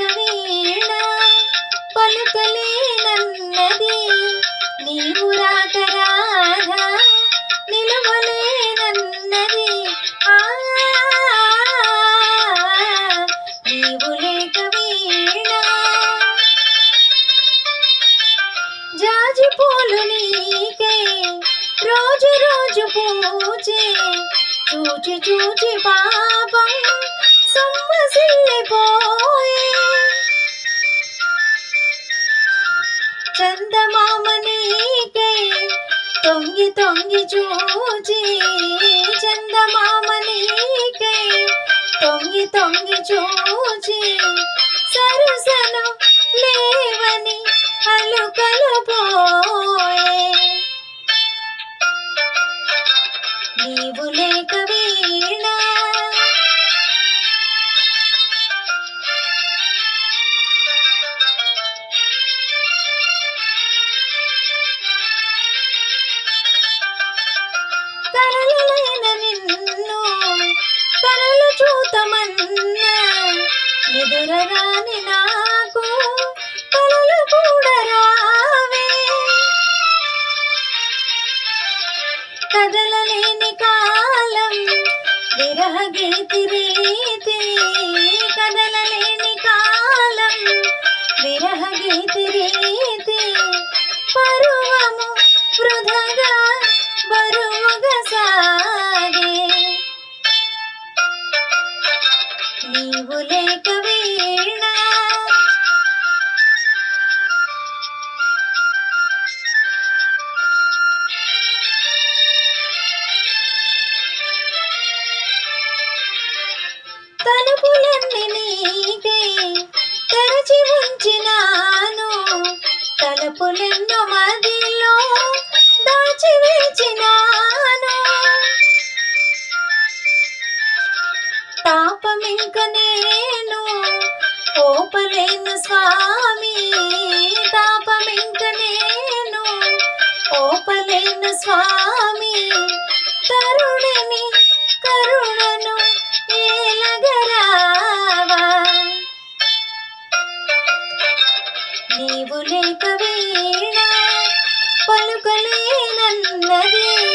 వీణ పలుకలేనన్నది నీవు రాక రాధా నిలవలేనన్నది నీవు లేక వీణ. జాజి పూలు నీకే రోజు రోజు పూజే. చూచి చూచి పాపం సొమ్మసిల్లిపోయే తొంగి తొంగి చూచి చందమామ నీకే తొంగి తొంగి చూచి సరసను లేవని అలుకలు పో కలలైన నిన్ను కలలు చూతమన్నా నిదురరాని నాకు కలలు కూడా రావే. కదలలేని కాలం విరహ గీతి రీతి కదలలేని కాలం విరహ గీతి రీతి పరువము వృధగా బరువుగా సాగే. నీవు లేక వీణ. తలుపులన్నీ తాపమింక నేను. ఓపలేను స్వామి తాపమింక నేను. ఓపలేను స్వామి తరుణిని కరుణను ఏలగరావా. నీవు లేక వీణ పలుకలేనన్నదే.